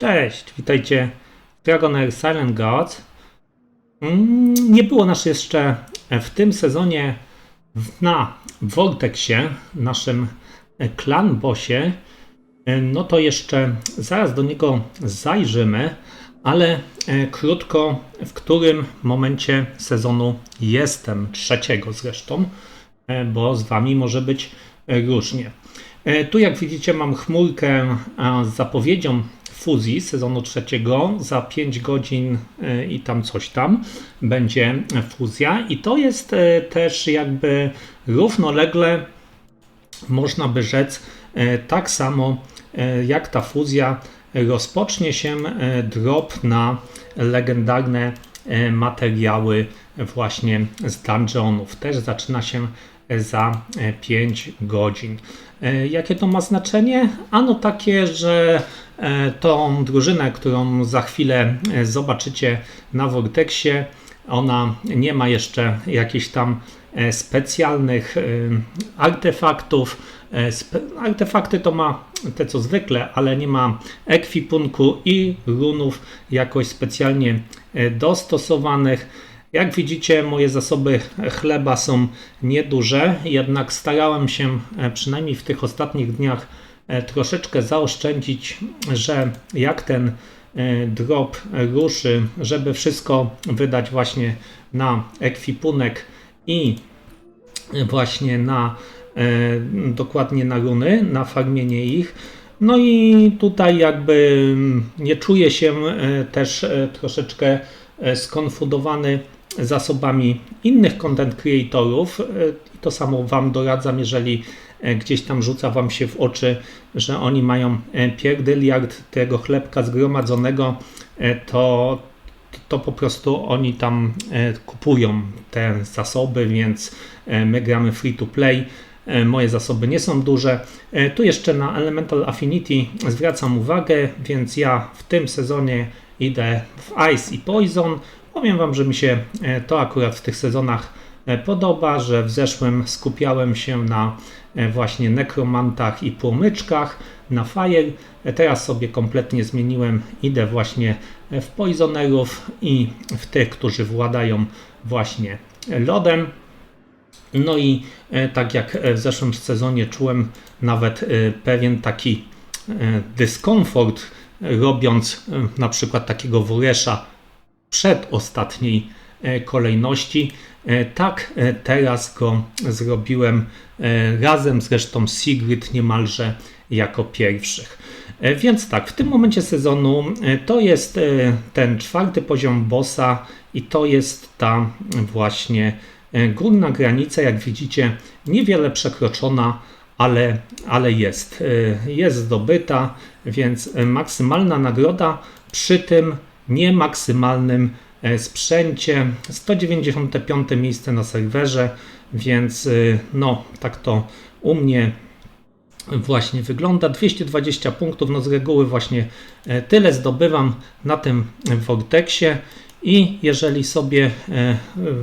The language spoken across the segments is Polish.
Cześć, witajcie w Dragon Air Silent Gods. Mm, Nie było nas jeszcze w tym sezonie na Vortexie, naszym klan bossie. No to jeszcze zaraz do niego zajrzymy, ale e, krótko, w którym momencie sezonu jestem, trzeciego zresztą, e, bo z wami może być różnie. E, Tu jak widzicie mam chmurkę z zapowiedzią fuzji sezonu trzeciego. Za 5 godzin e, i tam coś tam będzie fuzja i to jest e, też jakby równolegle można by rzec e, tak samo jak ta fuzja rozpocznie się drop na legendarne materiały właśnie z dungeonów. Też zaczyna się za 5 godzin. Jakie to ma znaczenie? Ano takie, że tą drużynę, którą za chwilę e, zobaczycie na Vortexie, ona nie ma jeszcze jakichś tam e, specjalnych e, artefaktów. E, Artefakty to ma te co zwykle, ale nie ma ekwipunku i runów jakoś specjalnie e, dostosowanych. Jak widzicie, moje zasoby chleba są nieduże, jednak starałem się e, przynajmniej w tych ostatnich dniach e, troszeczkę zaoszczędzić, że jak ten e, drop ruszy, żeby wszystko wydać właśnie na ekwipunek i właśnie na e, dokładnie na runy, na farmienie ich. No i tutaj jakby nie czuję się e, też e, troszeczkę e, skonfudowany zasobami innych content creatorów. E, I to samo Wam doradzam, jeżeli e, gdzieś tam rzuca Wam się w oczy, że oni mają e, pierdyliard tego chlebka zgromadzonego, e, to, to po prostu oni tam e, kupują te zasoby, więc e, my gramy free to play. E, Moje zasoby nie są duże. E, Tu jeszcze na Elemental Affinity zwracam uwagę, więc ja w tym sezonie idę w Ice i Poison. Powiem Wam, że mi się e, to akurat w tych sezonach e, podoba, że w zeszłym skupiałem się na e, właśnie nekromantach i płomyczkach, na fire. E, Teraz sobie kompletnie zmieniłem, idę właśnie w poisonerów i w tych, którzy władają właśnie lodem. No i e, tak jak w zeszłym sezonie czułem nawet e, pewien taki e, dyskomfort, e, robiąc e, na przykład takiego Wuresza przed ostatniej e, kolejności. E, Tak e, teraz go zrobiłem e, razem zresztą Sigrid niemalże jako pierwszych. E, Więc tak, w tym momencie sezonu e, to jest e, ten czwarty poziom bossa i to jest ta właśnie e, górna granica, jak widzicie, niewiele przekroczona, ale, ale jest. E, Jest zdobyta, więc e, maksymalna nagroda przy tym niemaksymalnym e, sprzęcie. 195 miejsce na serwerze, więc e, no tak to u mnie właśnie wygląda. 220 punktów, no z reguły właśnie e, tyle zdobywam na tym Vortexie i jeżeli sobie e,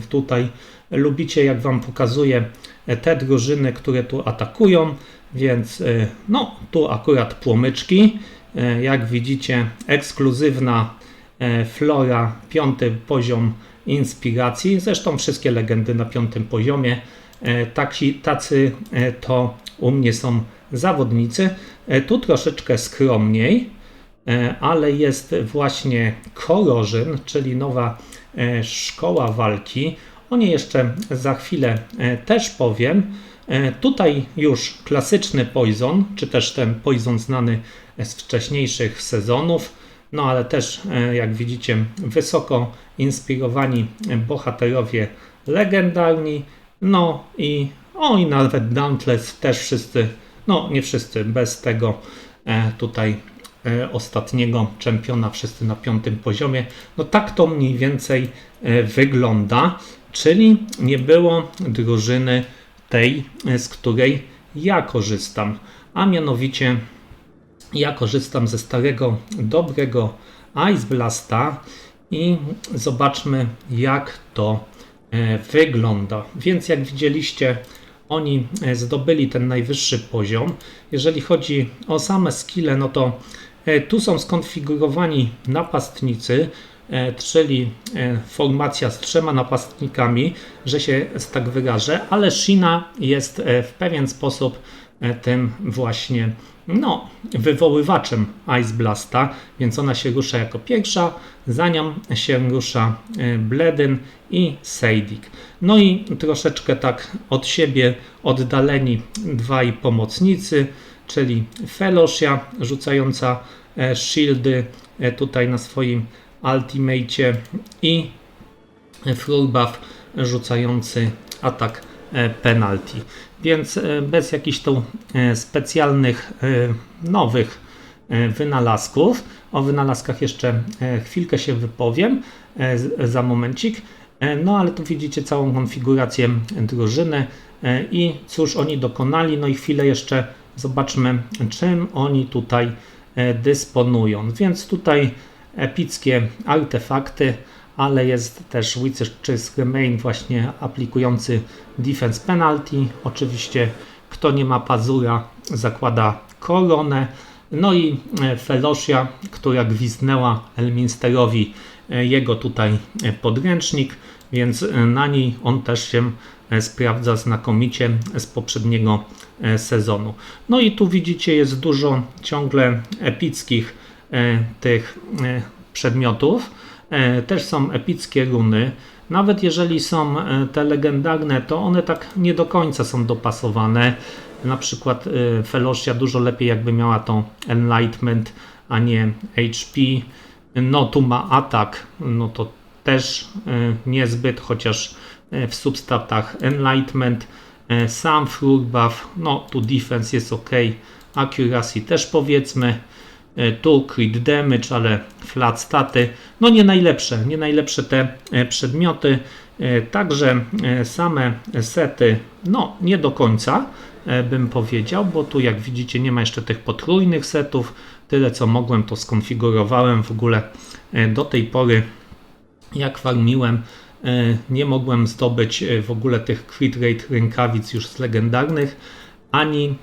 tutaj lubicie, jak Wam pokazuję, e, te drużyny, które tu atakują, więc e, no tu akurat płomyczki, E, jak widzicie ekskluzywna e, flora, piąty poziom inspiracji, zresztą wszystkie legendy na piątym poziomie, E, Taci, tacy e, to u mnie są zawodnicy. E, Tu troszeczkę skromniej, e, ale jest właśnie Korożyn, czyli nowa e, szkoła walki. O niej jeszcze za chwilę e, też powiem. E, Tutaj już klasyczny Poison, czy też ten Poison znany z wcześniejszych sezonów. No ale też, e, jak widzicie, wysoko inspirowani bohaterowie legendarni. No i o i nawet Dauntless też wszyscy, no nie wszyscy, bez tego e, tutaj e, ostatniego czempiona, wszyscy na piątym poziomie. No tak to mniej więcej wygląda, czyli nie było drużyny tej, z której ja korzystam, a mianowicie ja korzystam ze starego, dobrego Ice Blasta i zobaczmy jak to e, wygląda. Więc jak widzieliście, oni e, zdobyli ten najwyższy poziom. Jeżeli chodzi o same skille, no to E, Tu są skonfigurowani napastnicy, czyli formacja z trzema napastnikami, że się tak wyrażę, ale Shina jest w pewien sposób tym właśnie no, wywoływaczem Ice Blasta, więc ona się rusza jako pierwsza, za nią się rusza e, Bledyn i Sejdik. No i troszeczkę tak od siebie oddaleni dwaj pomocnicy, czyli Felosia rzucająca e, shieldy e, tutaj na swoim ultimate i Flurbuff rzucający atak e, penalty. Więc e, bez jakichś tu e, specjalnych e, nowych wynalazków. O wynalazkach jeszcze chwilkę się wypowiem za momencik. No ale tu widzicie całą konfigurację drużyny i cóż oni dokonali. No i chwilę jeszcze zobaczmy czym oni tutaj dysponują. Więc tutaj epickie artefakty, ale jest też Witches Remain właśnie aplikujący defense penalty. Oczywiście kto nie ma pazura zakłada koronę. No i e, Felosia, która gwizdnęła Elminsterowi e, jego tutaj e, podręcznik, więc na niej on też się sprawdza znakomicie z poprzedniego sezonu. No i tu widzicie jest dużo ciągle epickich tych przedmiotów. E, Też są epickie runy. Nawet jeżeli są e, te legendarne, to one tak nie do końca są dopasowane. Na przykład e, Felosia dużo lepiej jakby miała tą Enlightenment, a nie HP. No tu ma atak, no to też niezbyt, chociaż w substatach Enlightenment sam Flurbuff, no tu defense jest ok, accuracy też powiedzmy, tu crit damage, ale flat staty, no nie najlepsze, nie najlepsze te e, przedmioty, E, także e, same sety, no nie do końca e, bym powiedział, bo tu jak widzicie nie ma jeszcze tych potrójnych setów, tyle co mogłem to skonfigurowałem w ogóle e, do tej pory. Jak farmiłem, e, nie mogłem zdobyć e, w ogóle tych crit rate rękawic już z legendarnych, ani e,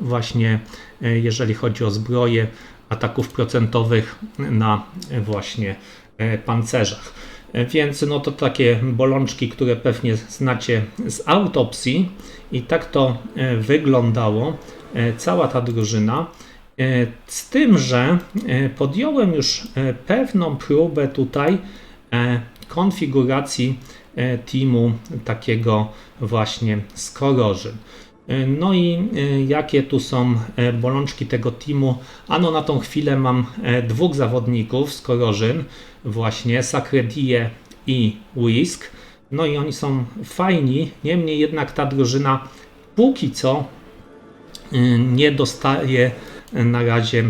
właśnie e, jeżeli chodzi o zbroje ataków procentowych na e, właśnie e, pancerzach. E, Więc no to takie bolączki, które pewnie znacie z autopsji i tak to e, wyglądało e, cała ta drużyna. E, Z tym, że e, podjąłem już e, pewną próbę tutaj e, konfiguracji e, teamu takiego właśnie z korożyn. E, No i e, jakie tu są e, bolączki tego teamu? Ano na tą chwilę mam dwóch zawodników z korożyn, właśnie Sacredie i Whisk. No i oni są fajni, niemniej jednak ta drużyna póki co nie dostaje na razie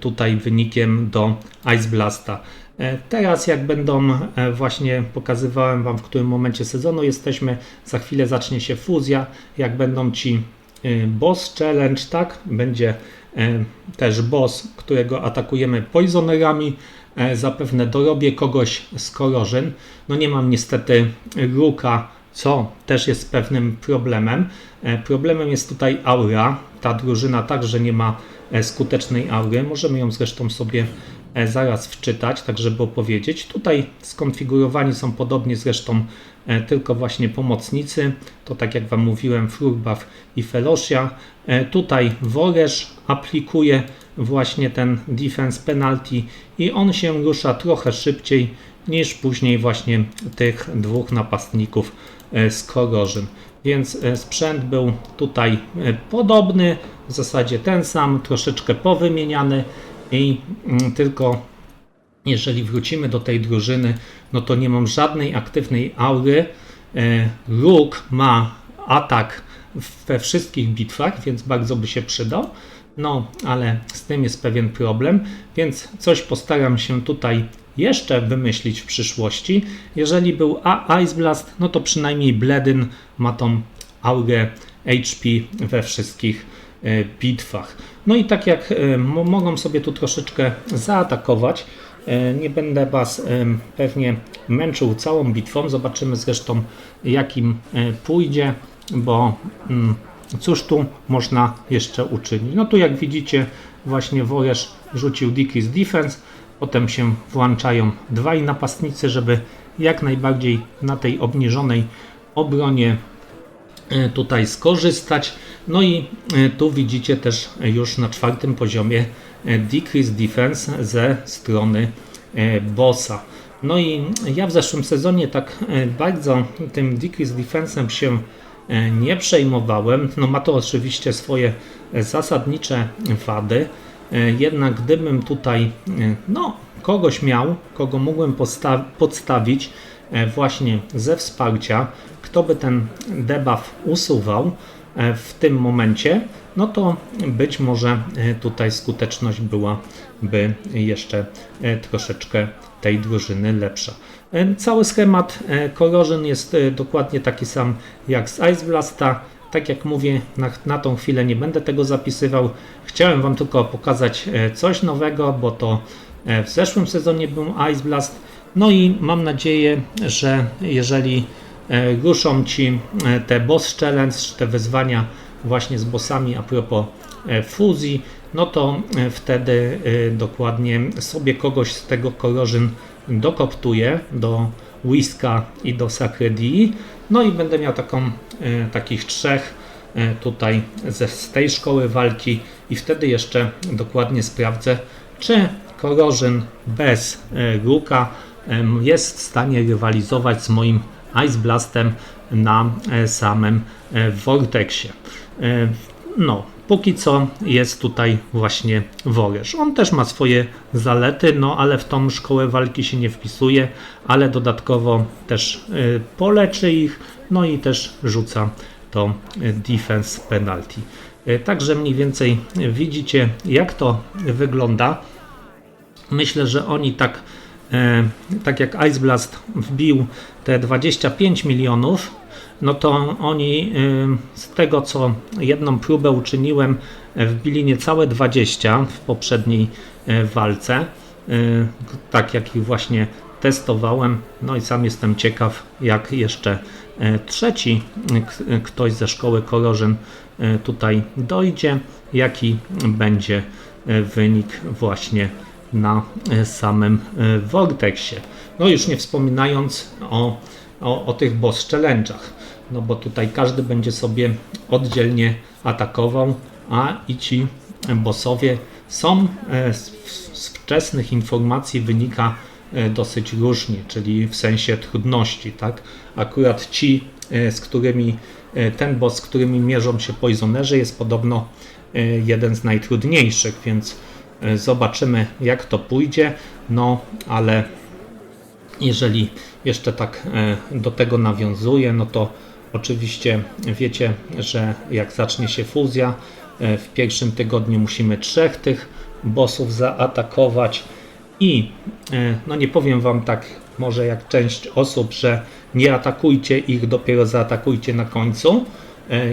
tutaj wynikiem do Ice Blasta. E, Teraz jak będą e, właśnie pokazywałem Wam w którym momencie sezonu jesteśmy, za chwilę zacznie się fuzja, jak będą ci y, boss challenge, tak, będzie e, też boss, którego atakujemy poisonerami, E, zapewne dorobię kogoś z korożyn. No nie mam niestety ruka, co też jest pewnym problemem. E, Problemem jest tutaj aura. Ta drużyna także nie ma e, skutecznej aury. Możemy ją zresztą sobie e, zaraz wczytać, tak żeby opowiedzieć. Tutaj skonfigurowani są podobnie zresztą e, tylko właśnie pomocnicy. To tak jak Wam mówiłem, Flurbuff i Felosia. E, Tutaj Woresz aplikuje właśnie ten defense penalty i on się rusza trochę szybciej niż później właśnie tych dwóch napastników e, z korożyn. Więc e, sprzęt był tutaj e, podobny, w zasadzie ten sam, troszeczkę powymieniany i mm, tylko jeżeli wrócimy do tej drużyny, no to nie mam żadnej aktywnej aury. E, Róg ma atak we wszystkich bitwach, więc bardzo by się przydał. No, ale z tym jest pewien problem, więc coś postaram się tutaj jeszcze wymyślić w przyszłości. Jeżeli był A Ice Blast, no to przynajmniej Bledyn ma tą aurę HP we wszystkich bitwach. No i tak jak e, mo- mogą sobie tu troszeczkę zaatakować, e, nie będę Was e, pewnie męczył całą bitwą. Zobaczymy zresztą, jakim e, pójdzie, bo mm, cóż tu można jeszcze uczynić. No tu jak widzicie, właśnie Woresz rzucił Decrease Defense, potem się włączają dwaj napastnicy, żeby jak najbardziej na tej obniżonej obronie e, tutaj skorzystać. No i e, tu widzicie też już na czwartym poziomie e, Decrease Defense ze strony bossa. No i ja w zeszłym sezonie tak bardzo tym Decrease Defense'em się nie przejmowałem. No ma to oczywiście swoje zasadnicze wady. Jednak gdybym tutaj no, kogoś miał, kogo mógłbym podstawić właśnie ze wsparcia, kto by ten debuff usuwał w tym momencie, no to być może tutaj skuteczność byłaby jeszcze troszeczkę tej drużyny lepsza. Cały schemat Corrosion jest dokładnie taki sam jak z Ice Blasta. Tak jak mówię, na, na tą chwilę nie będę tego zapisywał. Chciałem Wam tylko pokazać coś nowego, bo to w zeszłym sezonie był Ice Blast. No i mam nadzieję, że jeżeli ruszą Ci te boss challenge, te wyzwania właśnie z bossami a propos fuzji, no to wtedy dokładnie sobie kogoś z tego korożyn dokoptuję do Whiska i do Sacredii. No i będę miał taką, takich trzech tutaj ze, z tej szkoły walki i wtedy jeszcze dokładnie sprawdzę, czy korożyn bez Ruka jest w stanie rywalizować z moim Ice Blastem na samym Vortexie. No, póki co jest tutaj właśnie Woresz. On też ma swoje zalety, no ale w tą szkołę walki się nie wpisuje, ale dodatkowo też poleczy ich, no i też rzuca to defense penalty. Także mniej więcej widzicie jak to wygląda. Myślę, że oni tak, e, tak jak Ice Blast wbił te 25 milionów, no to oni e, z tego co jedną próbę uczyniłem, e, wbili niecałe 20 w poprzedniej walce. Tak jak ich właśnie testowałem. No i sam jestem ciekaw, jak jeszcze trzeci ktoś ze szkoły Korożyn tutaj dojdzie, jaki będzie wynik właśnie na e, samym e, Vortexie. No już nie wspominając o, o, o tych boss challenge'ach, no bo tutaj każdy będzie sobie oddzielnie atakował, a i ci bossowie są e, z, wczesnych informacji wynika dosyć różnie, czyli w sensie trudności, tak? Akurat ci, z którymi ten boss, z którymi mierzą się poisonerzy jest podobno jeden z najtrudniejszych, więc E, zobaczymy, jak to pójdzie. No, ale jeżeli jeszcze tak e, do tego nawiązuję, no to oczywiście wiecie, że jak zacznie się fuzja, e, w pierwszym tygodniu musimy trzech tych bossów zaatakować i no nie powiem wam tak może jak część osób, że nie atakujcie ich, dopiero zaatakujcie na końcu.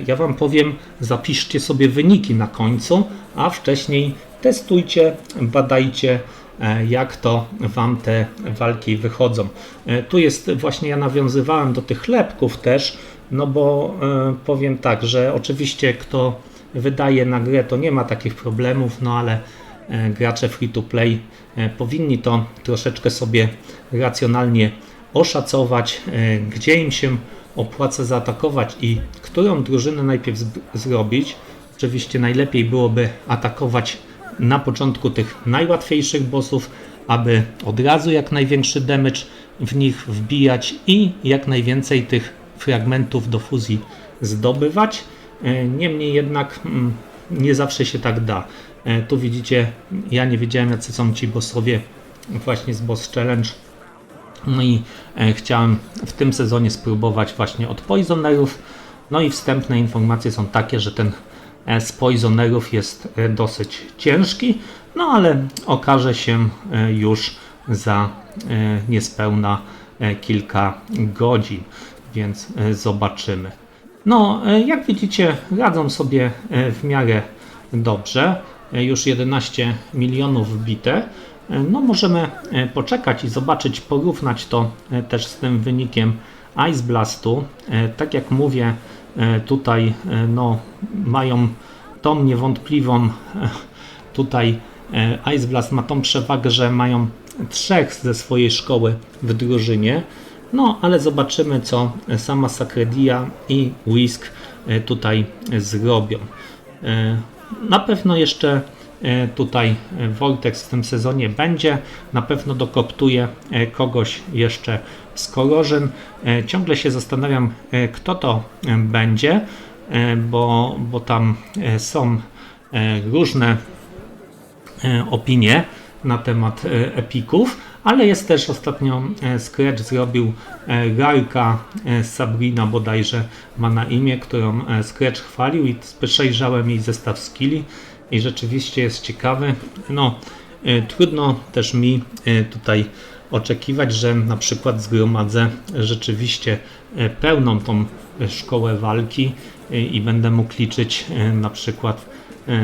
Ja wam powiem, zapiszcie sobie wyniki na końcu, a wcześniej testujcie, badajcie, e, jak to Wam te walki wychodzą. E, tu jest właśnie, ja nawiązywałem do tych chlebków też, no bo e, powiem tak, że oczywiście kto wydaje na grę, to nie ma takich problemów, no ale gracze free to play powinni to troszeczkę sobie racjonalnie oszacować, gdzie im się opłaca zaatakować i którą drużynę najpierw zrobić. Oczywiście najlepiej byłoby atakować na początku tych najłatwiejszych bossów, aby od razu jak największy damage w nich wbijać i jak najwięcej tych fragmentów do fuzji zdobywać. E, niemniej jednak mm, nie zawsze się tak da. E, tu widzicie, ja nie wiedziałem jacy są ci bossowie właśnie z Boss Challenge. No i e, chciałem w tym sezonie spróbować właśnie od Poisonerów. No i wstępne informacje są takie, że ten z poisonerów jest e, dosyć ciężki, no ale okaże się e, już za e, niespełna kilka godzin, więc zobaczymy. No, jak widzicie, radzą sobie w miarę dobrze. Już 11 milionów wbite. No, możemy poczekać i zobaczyć, porównać to też z tym wynikiem Ice Blastu. Tak jak mówię, tutaj no, mają tą niewątpliwą tutaj e, Ice Blast ma tą przewagę, że mają trzech ze swojej szkoły w drużynie. No, ale zobaczymy, co sama Sacredia i Whisk e, tutaj zrobią. E, Na pewno jeszcze e, tutaj e, Vortex w tym sezonie będzie. Na pewno dokoptuje e, kogoś jeszcze z Korożyn. E, Ciągle się zastanawiam, e, kto to e, będzie, e, bo, bo tam e, są e, różne e, opinie na temat e, epików, ale jest też ostatnio e, Scratch zrobił e, Rarka e, Sabrina bodajże ma na imię, którą e, Scratch chwalił i przejrzałem jej zestaw skilli i rzeczywiście jest ciekawy. No, e, trudno też mi e, tutaj oczekiwać, że na przykład zgromadzę rzeczywiście e, pełną tą szkołę walki i będę mógł liczyć na przykład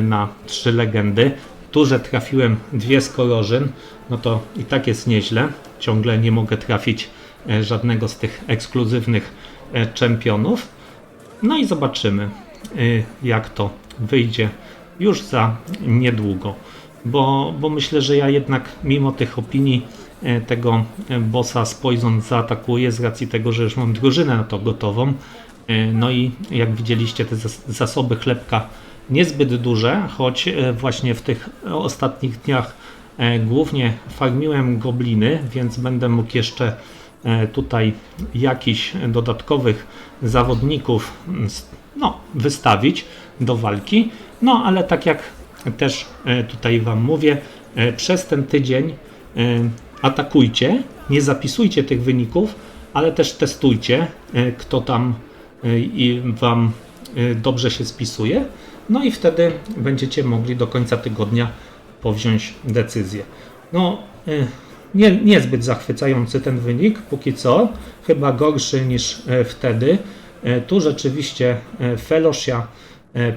na trzy legendy. Tu, że trafiłem dwie z korożyn, no to i tak jest nieźle. Ciągle nie mogę trafić żadnego z tych ekskluzywnych czempionów. No i zobaczymy, y, jak to wyjdzie już za niedługo. Bo, bo myślę, że ja jednak mimo tych opinii e, tego e, bossa z Poison zaatakuję z racji tego, że już mam drużynę na to gotową. E, No i jak widzieliście te zas- zasoby chlebka niezbyt duże, choć właśnie w tych ostatnich dniach głównie farmiłem gobliny, więc będę mógł jeszcze tutaj jakichś dodatkowych zawodników no, wystawić do walki. No ale tak jak też e, tutaj Wam mówię, e, przez ten tydzień e, atakujcie, nie zapisujcie tych wyników, ale też testujcie, kto tam Wam dobrze się spisuje. No i wtedy będziecie mogli do końca tygodnia powziąć decyzję. No, nie, niezbyt zachwycający ten wynik, póki co, chyba gorszy niż wtedy. Tu rzeczywiście Felosia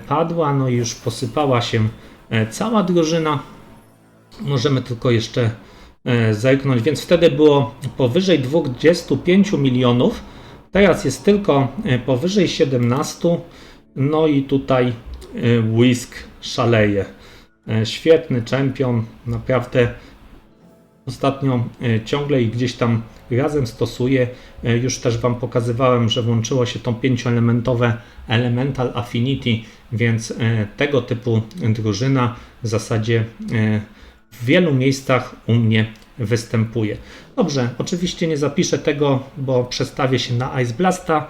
padła, no i już posypała się e, cała drużyna. Możemy tylko jeszcze e, zerknąć, więc wtedy było powyżej 25 milionów, teraz jest tylko e, powyżej 17, no i tutaj e, Whisk szaleje. E, Świetny czempion, naprawdę ostatnio e, ciągle i gdzieś tam razem stosuje. E, Już też Wam pokazywałem, że włączyło się to pięcioelementowe Elemental Affinity, więc e, tego typu drużyna w zasadzie w wielu miejscach u mnie występuje. Dobrze, oczywiście nie zapiszę tego, bo przestawię się na Ice Blasta.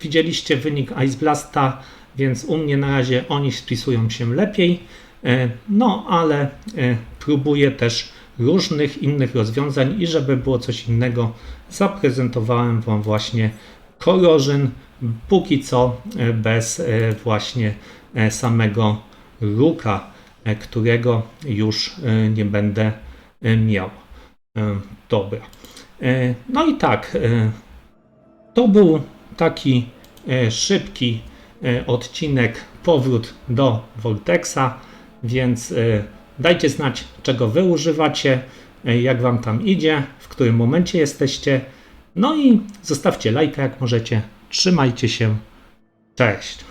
Widzieliście wynik Ice Blasta, więc u mnie na razie oni spisują się lepiej. No, ale próbuję też różnych innych rozwiązań i żeby było coś innego, zaprezentowałem Wam właśnie korożyn, póki co e, bez e, właśnie e, samego ruka, e, którego już nie będę miał. Dobra. No i tak, to był taki szybki odcinek, powrót do Vortexa, więc dajcie znać, czego wy używacie, e, jak wam tam idzie, w którym momencie jesteście. No i zostawcie lajka, jak możecie. Trzymajcie się. Cześć.